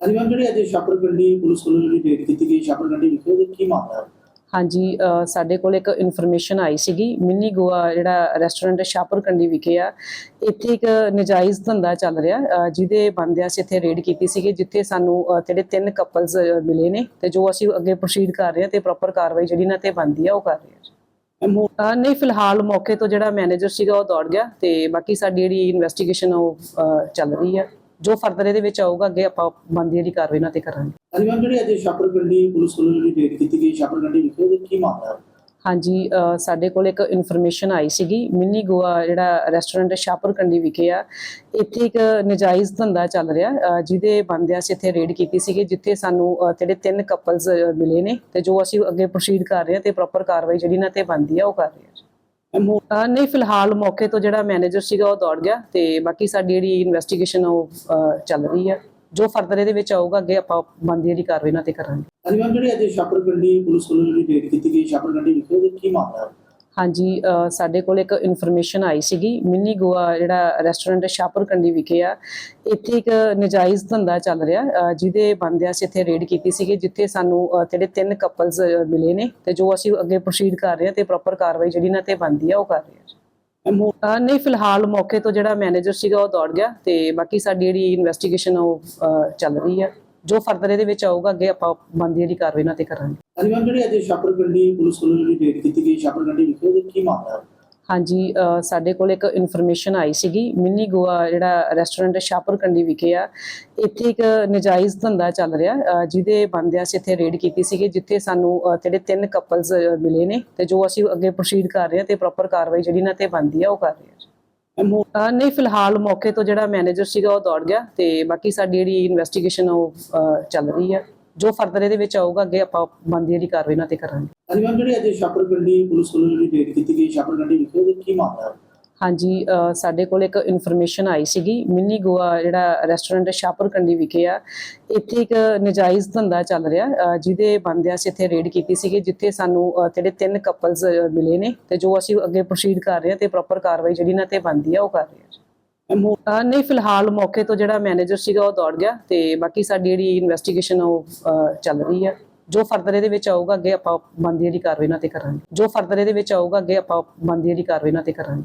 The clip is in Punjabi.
ਹਾਂਜੀ ਮੈਮ ਜਿਹੜੀ ਅੱਜ ਛਾਪਰਗੰਡੀ ਪੁਲਿਸ ਵੱਲੋਂ ਜਿਹੜੀ ਰੇਡ ਕੀਤੀ ਗਈ ਛਾਪਰਗੰਡੀ ਵਿਖੇ ਉਹਦੇ ਕੀ ਮਾਮਲਾ ਹੈ? ਹਾਂਜੀ ਅ, ਸਾਡੇ ਕੋਲ ਇੱਕ ਇਨਫੋਰਮੇਸ਼ਨ ਆਈ ਸੀਗੀ। ਮਿੰਨੀ ਗੋਆ ਜਿਹੜਾ ਰੈਸਟੋਰੈਂਟ ਸ਼ਾਪਰਕੰਡੀ ਵਿਖੇ ਆ ਇੱਥੇ ਇੱਕ ਨਜਾਇਜ਼ ਧੰਦਾ ਚੱਲ ਰਿਹਾ। ਜਿਹਦੇ ਬੰਦਿਆਂ ਅਸੀਂ ਇੱਥੇ ਰੇਡ ਕੀਤੀ ਸੀਗੀ ਜਿੱਥੇ ਸਾਨੂੰ ਜਿਹੜੇ ਤਿੰਨ ਕਪਲਸ ਮਿਲੇ ਨੇ ਤੇ ਜੋ ਅਸੀਂ ਅੱਗੇ ਪ੍ਰੋਸੀਡ ਕਰ ਰਹੇ ਹਾਂ ਤੇ ਪ੍ਰੋਪਰ ਕਾਰਵਾਈ ਜਿਹੜੀ ਨਾ ਤੇ ਬੰਦੀ ਆ ਉਹ ਕਰ ਰਹੇ ਅ, ਨਹੀਂ ਫਿਲਹਾਲ ਮੌਕੇ ਤੋਂ ਜਿਹੜਾ ਮੈਨੇਜਰ ਸੀਗਾ ਉਹ ਦੌੜ ਗਿਆ ਤੇ ਬਾਕੀ ਸਾਡੀ ਜਿਹੜੀ ਇਨਵੈਸਟੀਗੇਸ਼ਨ ਉਹ ਚੱਲ ਰਹੀ ਹੈ ਜੋ ਫਰਦਰ ਇਹਦੇ ਵਿੱਚ ਆਊਗਾ ਅੱਗੇ ਆਪਾਂ ਬੰਦੀ ਜਿਹੜੀ ਕਾਰਵਾਈ ਨਾ ਤੇ ਕਰਾਂਗੇ। ਹਾਂਜੀ ਮੈਮ ਜਿਹੜੀ ਅੱਜ ਛਾਪਰਗੰਡੀ ਪੁਲਿਸ ਵੱਲੋਂ ਜਿਹੜੀ ਰੇਡ ਕੀਤੀ ਗਈ ਛਾਪਰਗੰਡੀ ਵਿਖੇ ਉਹਦੇ ਕੀ ਮਾਮਲਾ ਹੈ? ਹਾਂਜੀ ਸਾਡੇ ਕੋਲ ਇੱਕ ਇਨਫੋਰਮੇਸ਼ਨ ਆਈ ਸੀਗੀ ਮਿੰਨੀ ਗੋਆ ਜਿਹੜਾ ਰੈਸਟੋਰੈਂਟ ਸ਼ਾਪਰਕੰਡੀ ਵਿਖੇ ਆ ਇੱਥੇ ਇੱਕ ਨਜਾਇਜ਼ ਧੰਦਾ ਚੱਲ ਰਿਹਾ ਜਿਹਦੇ ਬੰਦਿਆਂ ਅਸੀਂ ਇੱਥੇ ਰੇਡ ਕੀਤੀ ਸੀਗੀ ਜਿੱਥੇ ਸਾਨੂੰ ਜਿਹੜੇ ਤਿੰਨ ਕਪਲਸ ਮਿਲੇ ਨੇ ਤੇ ਜੋ ਅਸੀਂ ਅੱਗੇ ਪ੍ਰੋਸੀਡ ਕਰ ਰਹੇ ਹਾਂ ਤੇ ਪ੍ਰੋਪਰ ਕਾਰਵਾਈ ਜਿਹੜੀ ਨਾ ਤੇ ਬੰਦੀ ਆ ਉਹ ਕਰ ਰਹੇ ਅ, ਨਹੀਂ, ਫਿਲਹਾਲ ਮੌਕੇ ਤੋਂ ਜਿਹੜਾ ਮੈਨੇਜਰ ਸੀਗਾ ਉਹ ਦੌੜ ਗਿਆ ਤੇ ਬਾਕੀ ਸਾਡੀ ਜਿਹੜੀ ਇਨਵੈਸਟੀਗੇਸ਼ਨ ਉਹ ਚੱਲ ਰਹੀ ਹੈ ਜੋ ਫਰਦਰ ਇਹਦੇ ਵਿੱਚ ਆਊਗਾ, ਅੱਗੇ ਆਪਾਂ ਬੰਦੀ ਜਿਹੜੀ ਕਾਰਵਾਈ ਨਾ ਤੇ ਕਰਾਂਗੇ। ਹਾਂਜੀ ਮੈਮ ਜਿਹੜੀ ਅੱਜ ਛਾਪਰਗੰਡੀ ਪੁਲਿਸ ਵੱਲੋਂ ਜਿਹੜੀ ਰੇਡ ਕੀਤੀ ਗਈ ਛਾਪਰਗੰਡੀ ਵਿਖੇ ਉਹਦੇ ਕੀ ਮਾਮਲਾ ਹੈ? ਹਾਂਜੀ ਸਾਡੇ ਕੋਲ ਇੱਕ ਇਨਫੋਰਮੇਸ਼ਨ ਆਈ ਸੀਗੀ। ਮਿੰਨੀ ਗੋਆ ਜਿਹੜਾ ਰੈਸਟੋਰੈਂਟ ਸ਼ਾਪਰਕੰਡੀ ਵਿਖੇ ਆ। ਇੱਥੇ ਇੱਕ ਨਜਾਇਜ਼ ਧੰਦਾ ਚੱਲ ਰਿਹਾ ਜਿਹਦੇ ਬੰਦਿਆਂ ਅਸੀਂ ਇੱਥੇ ਰੇਡ ਕੀਤੀ ਸੀਗੀ, ਜਿੱਥੇ ਸਾਨੂੰ ਜਿਹੜੇ ਤਿੰਨ ਕਪਲਸ ਮਿਲੇ ਨੇ ਤੇ ਜੋ ਅਸੀਂ ਅੱਗੇ ਪ੍ਰੋਸੀਡ ਕਰ ਰਹੇ ਹਾਂ ਤੇ ਪ੍ਰੋਪਰ ਕਾਰਵਾਈ ਜਿਹੜੀ ਨਾ ਤੇ ਬੰਦੀ ਆ, ਉਹ ਕਰ ਰਹੇ ਹਾਂ ਨਹੀਂ, ਫਿਲਹਾਲ ਮੌਕੇ ਤੋਂ ਜਿਹੜਾ ਮੈਨੇਜਰ ਸੀਗਾ, ਉਹ ਦੌੜ ਗਿਆ ਤੇ ਬਾਕੀ ਸਾਡੀ ਜਿਹੜੀ ਇਨਵੈਸਟੀਗੇਸ਼ਨ ਉਹ ਚੱਲ ਰਹੀ ਆ। ਜੋ ਫਰਦਰ ਇਹਦੇ ਵਿੱਚ ਆਊਗਾ ਅੱਗੇ ਆਪਾਂ ਬੰਦੀ ਜਿਹੜੀ ਕਾਰਵਾਈ ਨਾ ਤੇ ਕਰਾਂਗੇ। ਹਾਂਜੀ ਮੈਮ ਜਿਹੜੀ ਅੱਜ ਛਾਪਰਗੰਡੀ ਪੁਲਿਸ ਵੱਲੋਂ ਜਿਹੜੀ ਰੇਡ ਕੀਤੀ ਗਈ ਛਾਪਰਗੰਡੀ ਵਿਖੇ ਉਹਦੇ ਕੀ ਮਾਮਲਾ ਹੈ? ਹਾਂਜੀ ਸਾਡੇ ਕੋਲ ਇੱਕ ਇਨਫੋਰਮੇਸ਼ਨ ਆਈ ਸੀਗੀ ਮਿੰਨੀ ਗੋਆ ਜਿਹੜਾ ਰੈਸਟੋਰੈਂਟ ਸ਼ਾਪਰਕੰਡੀ ਵਿਖੇ ਆ। ਇੱਥੇ ਇੱਕ ਨਜਾਇਜ਼ ਧੰਦਾ ਚੱਲ ਰਿਹਾ ਜਿਹਦੇ ਬੰਦਿਆਂ ਅਸੀਂ ਇੱਥੇ ਰੇਡ ਕੀਤੀ ਸੀਗੀ ਜਿੱਥੇ ਸਾਨੂੰ ਜਿਹੜੇ ਤਿੰਨ ਕਪਲਸ ਮਿਲੇ ਨੇ ਤੇ ਜੋ ਅਸੀਂ ਅੱਗੇ ਪ੍ਰੋਸੀਡ ਕਰ ਰਹੇ ਹਾਂ ਤੇ ਪ੍ਰੋਪਰ ਕਾਰਵਾਈ ਜਿਹੜੀ ਨਾ ਤੇ ਬੰਦੀ ਆ ਉਹ ਕਰ ਰਹੇ ਅ, ਨਹੀਂ, ਫਿਲਹਾਲ ਮੌਕੇ ਤੋਂ ਜਿਹੜਾ ਮੈਨੇਜਰ ਸੀਗਾ ਉਹ ਦੌੜ ਗਿਆ ਤੇ ਬਾਕੀ ਸਾਡੀ ਜਿਹੜੀ ਇਨਵੈਸਟੀਗੇਸ਼ਨ ਉਹ ਚੱਲ ਰਹੀ ਹੈ ਜੋ ਫਰਦਰ ਇਹਦੇ ਵਿੱਚ ਆਊਗਾ, ਅੱਗੇ ਆਪਾਂ ਬੰਦੀ ਜਿਹੜੀ ਕਾਰਵਾਈ ਨਾ ਤੇ ਕਰਾਂਗੇ। ਹਾਂਜੀ ਜਿਹੜੀ ਅੱਜ ਛਾਪਰਗੰਡੀ ਪੁਲਿਸ ਵੱਲੋਂ ਜਿਹੜੀ ਰੇਡ ਕੀਤੀ ਗਈ ਛਾਪਰਗੰਡੀ ਵਿਖੇ ਉਹਦੇ ਕੀ ਮਾਮਲਾ ਹੈ? ਹਾਂਜੀ ਸਾਡੇ ਕੋਲ ਇੱਕ ਇਨਫੋਰਮੇਸ਼ਨ ਆਈ ਸੀਗੀ। ਮਿੰਨੀ ਗੋਆ ਜਿਹੜਾ ਰੈਸਟੋਰੈਂਟ ਸ਼ਾਪਰਕੰਡੀ ਵਿਖੇ ਆ। ਇੱਥੇ ਇੱਕ ਨਜਾਇਜ਼ ਧੰਦਾ ਚੱਲ ਰਿਹਾ ਜਿਹਦੇ ਬੰਦਿਆਂ ਅਸੀਂ ਇੱਥੇ ਰੇਡ ਕੀਤੀ ਸੀਗੀ ਜਿੱਥੇ ਸਾਨੂੰ ਜਿਹੜੇ ਤਿੰਨ ਕਪਲਸ ਮਿਲੇ ਨੇ ਤੇ ਜੋ ਅਸੀਂ ਅੱਗੇ ਪ੍ਰੋਸੀਡ ਕਰ ਰਹੇ ਹਾਂ ਤੇ ਪ੍ਰੋਪਰ ਕਾਰਵਾਈ ਜਿਹੜੀ ਨਾ ਤੇ ਬੰਦੀ ਆ ਉਹ ਕਰ ਰਹੇ ਹਾਂ ਅ, ਨਹੀਂ ਫਿਲਹਾਲ ਮੌਕੇ ਤੋਂ ਜਿਹੜਾ ਮੈਨੇਜਰ ਸੀਗਾ ਉਹ ਦੌੜ ਗਿਆ ਤੇ ਬਾਕੀ ਸਾਡੀ ਜਿਹੜੀ ਇਨਵੈਸਟੀਗੇਸ਼ਨ ਉਹ ਚੱਲ ਰਹੀ ਹੈ ਜੋ ਫਰਦਰ ਇਹਦੇ ਵਿੱਚ ਆਊਗਾ ਅੱਗੇ ਆਪਾਂ ਬੰਦੀ ਜਿਹੜੀ ਕਾਰਵਾਈ ਨਾ ਤੇ ਕਰਾਂਗੇ। ਜੋ ਫਰਦਰ ਇਹਦੇ ਵਿੱਚ ਆਊਗਾ ਅੱਗੇ ਆਪਾਂ ਬੰਦੀ ਜਿਹੜੀ ਕਾਰਵਾਈ ਨਾ ਤੇ ਕਰਾਂਗੇ।